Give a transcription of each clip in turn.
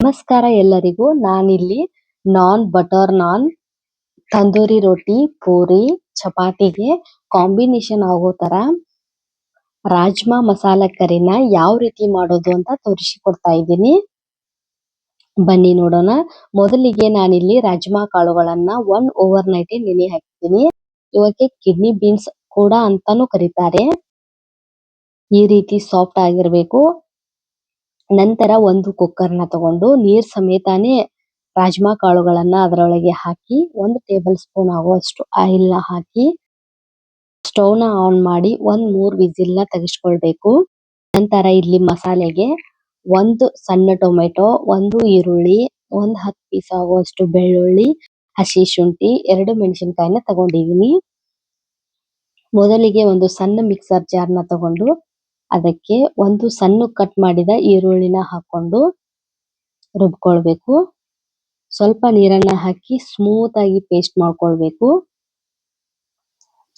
ನಮಸ್ಕಾರ ಎಲ್ಲರಿಗೂ. ನಾನಿಲ್ಲಿ ನಾನ್ ಬಟರ್ ನಾನ್, ತಂದೂರಿ ರೋಟಿ ಪೂರಿ, ಚಪಾತಿಗೆ ಕಾಂಬಿನೇಷನ್ ಆಗೋ ತರ ರಾಜ್ಮಾ ಮಸಾಲಾ ಕರಿನ ಯಾವ ರೀತಿ ಮಾಡೋದು ಅಂತ ತೋರಿಸಿಕೊಡ್ತಾ ಇದ್ದೀನಿ. ಬನ್ನಿ ನೋಡೋಣ. ಮೊದಲಿಗೆ ನಾನಿಲ್ಲಿ ರಾಜ್ಮಾ ಕಾಳುಗಳನ್ನ ಒನ್ ಓವರ್ ನೈಟ್ ನೆನೆ ಹಾಕಿದ್ದೀನಿ. ಇವಕ್ಕೆ ಕಿಡ್ನಿ ಬೀನ್ಸ್ ಕೂಡ ಅಂತಾನೂ ಕರೀತಾರೆ. ಈ ರೀತಿ ಸಾಫ್ಟ್ ಆಗಿರ್ಬೇಕು. ನಂತರ ಒಂದು ಕುಕ್ಕರ್ನ ತಗೊಂಡು ನೀರ್ ಸಮೇತಾನೆ ರಾಜ್ಮಾ ಕಾಳುಗಳನ್ನ ಅದರೊಳಗೆ ಹಾಕಿ ಒಂದು ಟೇಬಲ್ ಸ್ಪೂನ್ ಆಗುವಷ್ಟು ಆಯಿಲ್ನ ಹಾಕಿ ಸ್ಟೌವ್ನ ಆನ್ ಮಾಡಿ ಒಂದ್ ಮೂರ್ ವಿಸಿಲ್ನ ತೆಗೆಸ್ಕೊಳ್ಬೇಕು. ನಂತರ ಇಲ್ಲಿ ಮಸಾಲೆಗೆ ಒಂದು ಸಣ್ಣ ಟೊಮೆಟೊ, ಒಂದು ಈರುಳ್ಳಿ, ಒಂದ್ ಹತ್ತು ಪೀಸ್ ಆಗುವಷ್ಟು ಬೆಳ್ಳುಳ್ಳಿ, ಹಸಿ ಶುಂಠಿ, ಎರಡು ಮೆಣಸಿನಕಾಯಿನ ತಗೊಂಡಿದ್ದೀನಿ ಮೊದಲಿಗೆ ಒಂದು ಸಣ್ಣ ಮಿಕ್ಸರ್ ಜಾರ್ನ ತಗೊಂಡು ಅದಕ್ಕೆ ಒಂದು ಸಣ್ಣ ಕಟ್ ಮಾಡಿದ ಈರುಳ್ಳಿನ ಹಾಕೊಂಡು ರುಬ್ಕೊಳ್ಬೇಕು. ಸ್ವಲ್ಪ ನೀರನ್ನ ಹಾಕಿ ಸ್ಮೂತ್ ಆಗಿ ಪೇಸ್ಟ್ ಮಾಡ್ಕೊಳ್ಬೇಕು.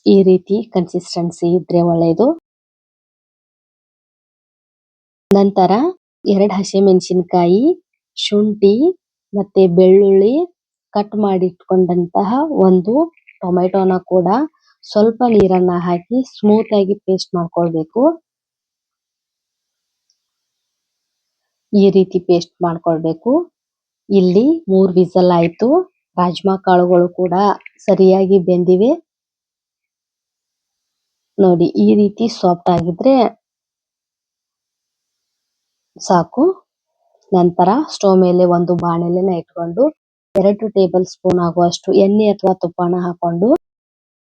ಈ ರೀತಿ ಕನ್ಸಿಸ್ಟೆನ್ಸಿ ಇದ್ರೆ ಒಳ್ಳೇದು. ನಂತರ ಎರಡ್ ಹಸಿಮೆಣಸಿನಕಾಯಿ, ಶುಂಠಿ ಮತ್ತೆ ಬೆಳ್ಳುಳ್ಳಿ ಕಟ್ ಮಾಡಿಟ್ಕೊಂಡಂತಹ ಒಂದು ಟೊಮೆಟೊನ ಕೂಡ ಸ್ವಲ್ಪ ನೀರನ್ನ ಹಾಕಿ ಸ್ಮೂತ್ ಆಗಿ ಪೇಸ್ಟ್ ಮಾಡ್ಕೊಳ್ಬೇಕು. ಈ ರೀತಿ ಪೇಸ್ಟ್ ಮಾಡ್ಕೊಳ್ಬೇಕು. ಇಲ್ಲಿ ಮೂರ್ ವಿಸಲ್ ಆಯ್ತು. ರಾಜ್ಮಾ ಕಾಳುಗಳು ಕೂಡ ಸರಿಯಾಗಿ ಬೆಂದಿವೆ. ನೋಡಿ, ಈ ರೀತಿ ಸಾಫ್ಟ್ ಆಗಿದ್ರೆ ಸಾಕು. ನಂತರ ಸ್ಟವ್ ಮೇಲೆ ಒಂದು ಬಾಣಲೆನ ಇಟ್ಕೊಂಡು ಎರಡು ಟೇಬಲ್ ಸ್ಪೂನ್ ಆಗುವಷ್ಟು ಎಣ್ಣೆ ಅಥವಾ ತುಪ್ಪನ ಹಾಕೊಂಡು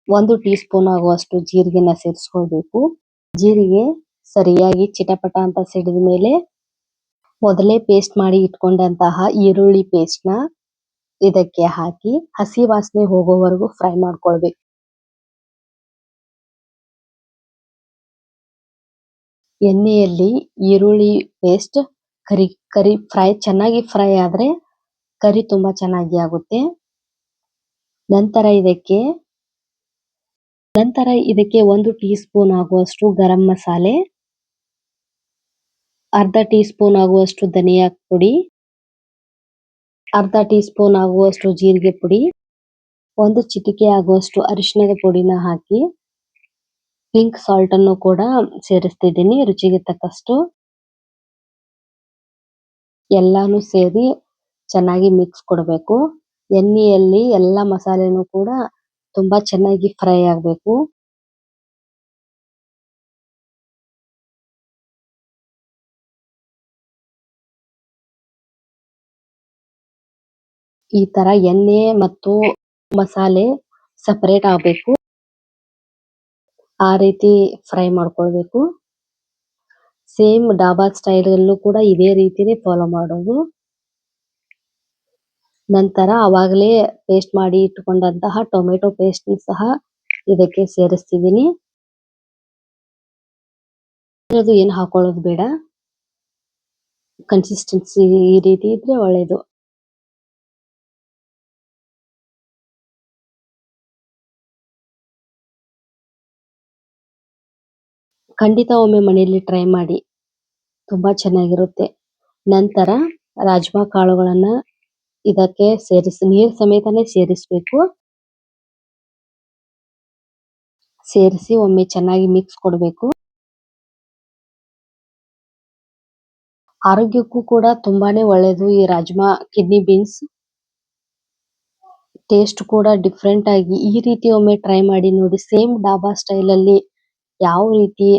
ಒಂದು ಟೀ ಸ್ಪೂನ್ ಆಗುವಷ್ಟು ಜೀರಿಗೆನ ಸೇರಿಸ್ಕೊಳ್ಬೇಕು. ಜೀರಿಗೆ ಸರಿಯಾಗಿ ಚಿಟಪಟ ಅಂತ ಸಿಡಿದ ಮೇಲೆ ಮೊದಲೇ ಪೇಸ್ಟ್ ಮಾಡಿ ಇಟ್ಕೊಂಡಂತಹ ಈರುಳ್ಳಿ ಪೇಸ್ಟ್ನ ಇದಕ್ಕೆ ಹಾಕಿ ಹಸಿ ವಾಸನೆ ಹೋಗೋವರೆಗೂ ಫ್ರೈ ಮಾಡ್ಕೊಳ್ಬೇಕು. ಎಣ್ಣೆಯಲ್ಲಿ ಈರುಳ್ಳಿ ಪೇಸ್ಟ್ ಕರಿ ಕರಿ ಫ್ರೈ ಚೆನ್ನಾಗಿ ಫ್ರೈ ಆದ್ರೆ ಕರಿ ತುಂಬಾ ಚೆನ್ನಾಗಿ ಆಗುತ್ತೆ. ನಂತರ ಇದಕ್ಕೆ ನಂತರ ಇದಕ್ಕೆ ಒಂದು ಟೀ ಸ್ಪೂನ್ ಆಗುವಷ್ಟು ಗರಂ ಮಸಾಲೆ ಅರ್ಧ ಟೀ ಸ್ಪೂನ್ ಆಗುವಷ್ಟು ಧನಿಯಾ ಪುಡಿ, ಅರ್ಧ ಟೀ ಸ್ಪೂನ್ ಆಗುವಷ್ಟು ಜೀರಿಗೆ ಪುಡಿ, ಒಂದು ಚಿಟಿಕೆ ಆಗುವಷ್ಟು ಅರಿಶಿಣದ ಪುಡಿನ ಹಾಕಿ ಪಿಂಕ್ ಸಾಲ್ಟ್ ಅನ್ನು ಕೂಡ ಸೇರಿಸ್ತಿದ್ದೀನಿ, ರುಚಿಗೆ ತಕ್ಕಷ್ಟು. ಎಲ್ಲಾನು ಸೇರಿ ಚೆನ್ನಾಗಿ ಮಿಕ್ಸ್ ಕೊಡಬೇಕು. ಎಣ್ಣೆಯಲ್ಲಿ ಎಲ್ಲ ಮಸಾಲೆನು ಕೂಡ ತುಂಬಾ ಚೆನ್ನಾಗಿ ಫ್ರೈ ಆಗ್ಬೇಕು. ಈ ತರ ಎಣ್ಣೆ ಮತ್ತು ಮಸಾಲೆ ಸಪರೇಟ್ ಆಗ್ಬೇಕು. ಆ ರೀತಿ ಫ್ರೈ ಮಾಡ್ಕೊಳ್ಬೇಕು. ಸೇಮ್ ಡಾಬಾ ಸ್ಟೈಲ್ ಅಲ್ಲೂ ಕೂಡ ಇದೇ ರೀತಿನೇ ಫಾಲೋ ಮಾಡೋದು. ನಂತರ ಅವಾಗಲೇ ಪೇಸ್ಟ್ ಮಾಡಿ ಇಟ್ಕೊಂಡಂತಹ ಟೊಮೆಟೊ ಪೇಸ್ಟ್ ಸಹ ಇದಕ್ಕೆ ಸೇರಿಸ್ತಿದ್ದೀನಿ. ಅದು ಏನು ಹಾಕೊಳ್ಳೋದು ಬೇಡ. ಕನ್ಸಿಸ್ಟೆನ್ಸಿ ಈ ರೀತಿ ಇದ್ರೆ ಒಳ್ಳೇದು. ಖಂಡಿತ ಒಮ್ಮೆ ಮನೆಯಲ್ಲಿ ಟ್ರೈ ಮಾಡಿ. ತುಂಬಾ ಚೆನ್ನಾಗಿರುತ್ತೆ. ನಂತರ ರಾಜ್ಮಾ ಕಾಳುಗಳನ್ನ ಇದಕ್ಕೆ ಸೇರಿಸಿ, ನೀರ್ ಸಮೇತನೇ ಸೇರಿಸಬೇಕು. ಸೇರಿಸಿ ಒಮ್ಮೆ ಚೆನ್ನಾಗಿ ಮಿಕ್ಸ್ ಕೊಡ್ಬೇಕು. ಆರೋಗ್ಯಕ್ಕೂ ಕೂಡ ತುಂಬಾನೇ ಒಳ್ಳೇದು ಈ ರಾಜ್ಮಾ ಕಿಡ್ನಿ ಬೀನ್ಸ್ ಟೇಸ್ಟ್ ಕೂಡ ಡಿಫರೆಂಟ್ ಆಗಿ ಈ ರೀತಿ ಒಮ್ಮೆ ಟ್ರೈ ಮಾಡಿ ನೋಡಿ ಸೇಮ್ ಡಾಬಾ ಸ್ಟೈಲ್ ಅಲ್ಲಿ ಯಾವ ರೀತಿ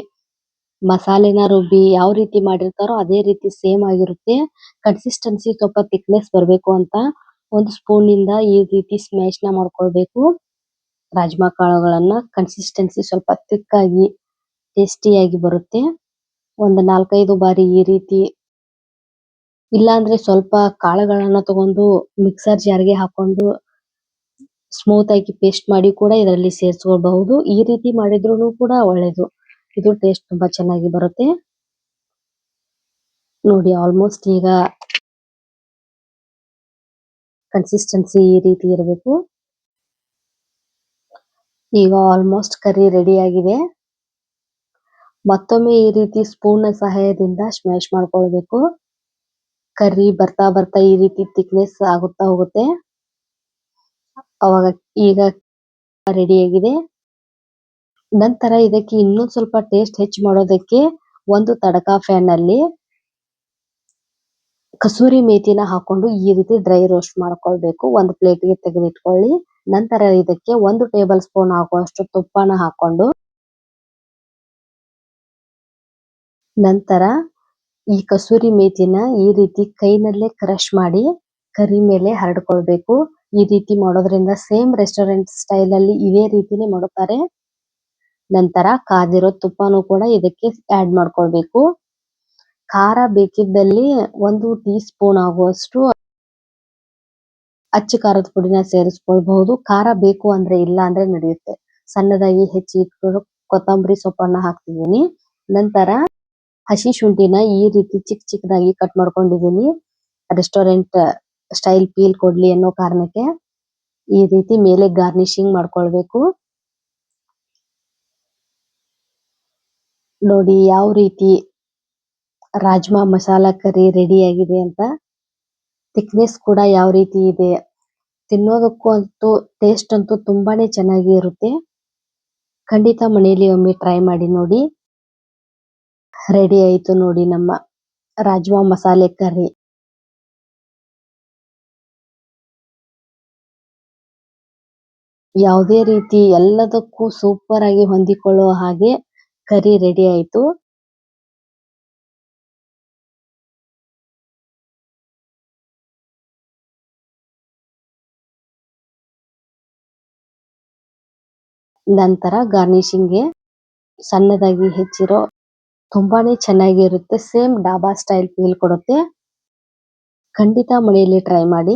ಮಸಾಲೆನ ರುಬ್ಬಿ ಯಾವ ರೀತಿ ಮಾಡಿರ್ತಾರೋ ಅದೇ ರೀತಿ ಸೇಮ್ ಆಗಿರುತ್ತೆ. ಕನ್ಸಿಸ್ಟೆನ್ಸಿ ಸ್ವಲ್ಪ ತಿಕ್ನೆಸ್ ಬರಬೇಕು ಅಂತ ಒಂದು ಸ್ಪೂನ್ನಿಂದ ಈ ರೀತಿ ಸ್ಮ್ಯಾಶ್ನ ಮಾಡ್ಕೊಳ್ಬೇಕು. ರಾಜ್ಮಾ ಕಾಳುಗಳನ್ನ ಕನ್ಸಿಸ್ಟೆನ್ಸಿ ಸ್ವಲ್ಪ ತಿಕ್ ಆಗಿ ಟೇಸ್ಟಿ ಆಗಿ ಬರುತ್ತೆ. ಒಂದು ನಾಲ್ಕೈದು ಬಾರಿ ಈ ರೀತಿ ಇಲ್ಲಾಂದ್ರೆ ಸ್ವಲ್ಪ ಕಾಳುಗಳನ್ನ ತಗೊಂಡು ಮಿಕ್ಸರ್ ಜಾರ್ಗೆ ಹಾಕೊಂಡು ಸ್ಮೂತ್ ಆಗಿ ಪೇಸ್ಟ್ ಮಾಡಿ ಕೂಡ ಇದರಲ್ಲಿ ಸೇರಿಸ್ಕೊಳ್ಬಹುದು. ಈ ರೀತಿ ಮಾಡಿದ್ರೂನು ಕೂಡ ಒಳ್ಳೇದು. ಇದು ಟೇಸ್ಟ್ ತುಂಬಾ ಚೆನ್ನಾಗಿ ಬರುತ್ತೆ. ನೋಡಿ ಆಲ್ಮೋಸ್ಟ್ ಈಗ ಕನ್ಸಿಸ್ಟೆನ್ಸಿ ಈ ರೀತಿ ಇರಬೇಕು. ಈಗ ಆಲ್ಮೋಸ್ಟ್ ಕರಿ ರೆಡಿ ಆಗಿದೆ. ಮತ್ತೊಮ್ಮೆ ಈ ರೀತಿ ಸ್ಪೂನ್ ಸಹಾಯದಿಂದ ಸ್ಮ್ಯಾಶ್ ಮಾಡ್ಕೊಳ್ಬೇಕು. ಕರಿ ಬರ್ತಾ ಬರ್ತಾ ಈ ರೀತಿ ತಿಕ್ನೆಸ್ ಆಗುತ್ತಾ ಹೋಗುತ್ತೆ. ಅವಾಗ ಈಗ ರೆಡಿ ಆಗಿದೆ. ನಂತರ ಇದಕ್ಕೆ ಇನ್ನೂ ಸ್ವಲ್ಪ ಟೇಸ್ಟ್ ಹೆಚ್ಚು ಮಾಡೋದಕ್ಕೆ ಒಂದು ತಡಕ ಫ್ಯಾನ್ ಅಲ್ಲಿ ಕಸೂರಿ ಮೇಥಿನ ಹಾಕೊಂಡು ಈ ರೀತಿ ಡ್ರೈ ರೋಸ್ಟ್ ಮಾಡ್ಕೊಳ್ಬೇಕು. ಒಂದು ಪ್ಲೇಟ್ಗೆ ತೆಗೆದಿಟ್ಕೊಳ್ಳಿ. ನಂತರ ಇದಕ್ಕೆ ಒಂದು ಟೇಬಲ್ ಸ್ಪೂನ್ ಆಗುವಷ್ಟು ತುಪ್ಪನ ಹಾಕೊಂಡು ನಂತರ ಈ ಕಸೂರಿ ಮೇಥಿನ ಈ ರೀತಿ ಕೈನಲ್ಲೇ ಕ್ರಶ್ ಮಾಡಿ ಕರಿ ಮೇಲೆ ಹರಡ್ಕೊಳ್ಬೇಕು. ಈ ರೀತಿ ಮಾಡೋದ್ರಿಂದ ಸೇಮ್ ರೆಸ್ಟೋರೆಂಟ್ ಸ್ಟೈಲ್ ಅಲ್ಲಿ ಇದೇ ರೀತಿನೇ ಮಾಡುತ್ತಾರೆ. ನಂತರ ಕಾದಿರೋ ತುಪ್ಪನೂ ಕೂಡ ಇದಕ್ಕೆ ಆಡ್ ಮಾಡ್ಕೊಳ್ಬೇಕು. ಖಾರ ಬೇಕಿದ್ದಲ್ಲಿ ಒಂದು ಟೀ ಸ್ಪೂನ್ ಆಗುವಷ್ಟು ಅಚ್ಚ ಖಾರದ ಪುಡಿನ ಸೇರಿಸ್ಕೊಳ್ಬಹುದು. ಖಾರ ಬೇಕು ಅಂದ್ರೆ ಇಲ್ಲ ಅಂದ್ರೆ ನಡೆಯುತ್ತೆ. ಸಣ್ಣದಾಗಿ ಹೆಚ್ಚಿ ಇಟ್ಕೊಂಡು ಕೊತ್ತಂಬರಿ ಸೊಪ್ಪನ್ನ ಹಾಕ್ತಿದ್ದೀನಿ. ನಂತರ ಹಸಿ ಶುಂಠಿನ ಈ ರೀತಿ ಚಿಕ್ಕ ಚಿಕ್ಕದಾಗಿ ಕಟ್ ಮಾಡ್ಕೊಂಡಿದ್ದೀನಿ. ರೆಸ್ಟೋರೆಂಟ್ ಸ್ಟೈಲ್ ಫೀಲ್ ಕೊಡ್ಲಿ ಅನ್ನೋ ಕಾರಣಕ್ಕೆ ಈ ರೀತಿ ಮೇಲೆ ಗಾರ್ನಿಷಿಂಗ್ ಮಾಡ್ಕೊಳ್ಬೇಕು. ನೋಡಿ ಯಾವ ರೀತಿ ರಾಜ್ಮಾ ಮಸಾಲಾ ಕರಿ ರೆಡಿ ಆಗಿದೆ ಅಂತ. ಥಿಕ್ನೆಸ್ ಕೂಡ ಯಾವ ರೀತಿ ಇದೆ. ತಿನ್ನೋದಕ್ಕೂ ಅಂತೂ ಟೇಸ್ಟ್ ಅಂತೂ ತುಂಬಾನೇ ಚೆನ್ನಾಗಿ ಇರುತ್ತೆ. ಖಂಡಿತ ಮನೆಯಲ್ಲಿ ಒಮ್ಮೆ ಟ್ರೈ ಮಾಡಿ ನೋಡಿ. ರೆಡಿ ಆಯ್ತು ನೋಡಿ ನಮ್ಮ ರಾಜ್ಮಾ ಮಸಾಲೆ ಕರಿ. ಯಾವುದೇ ರೀತಿ ಎಲ್ಲದಕ್ಕೂ ಸೂಪರ್ ಆಗಿ ಹೊಂದಿಕೊಳ್ಳುವ ಹಾಗೆ ಕರಿ ರೆಡಿ ಆಯ್ತು. ನಂತರ ಗಾರ್ನಿಶಿಂಗ್ಗೆ ಸಣ್ಣದಾಗಿ ಹೆಚ್ಚಿರೋ ತುಂಬಾನೇ ಚೆನ್ನಾಗಿರುತ್ತೆ ಸೇಮ್ ಡಾಬಾ ಸ್ಟೈಲ್ ಫೀಲ್ ಕೊಡುತ್ತೆ. ಖಂಡಿತ ಮನೆಯಲ್ಲಿ ಟ್ರೈ ಮಾಡಿ.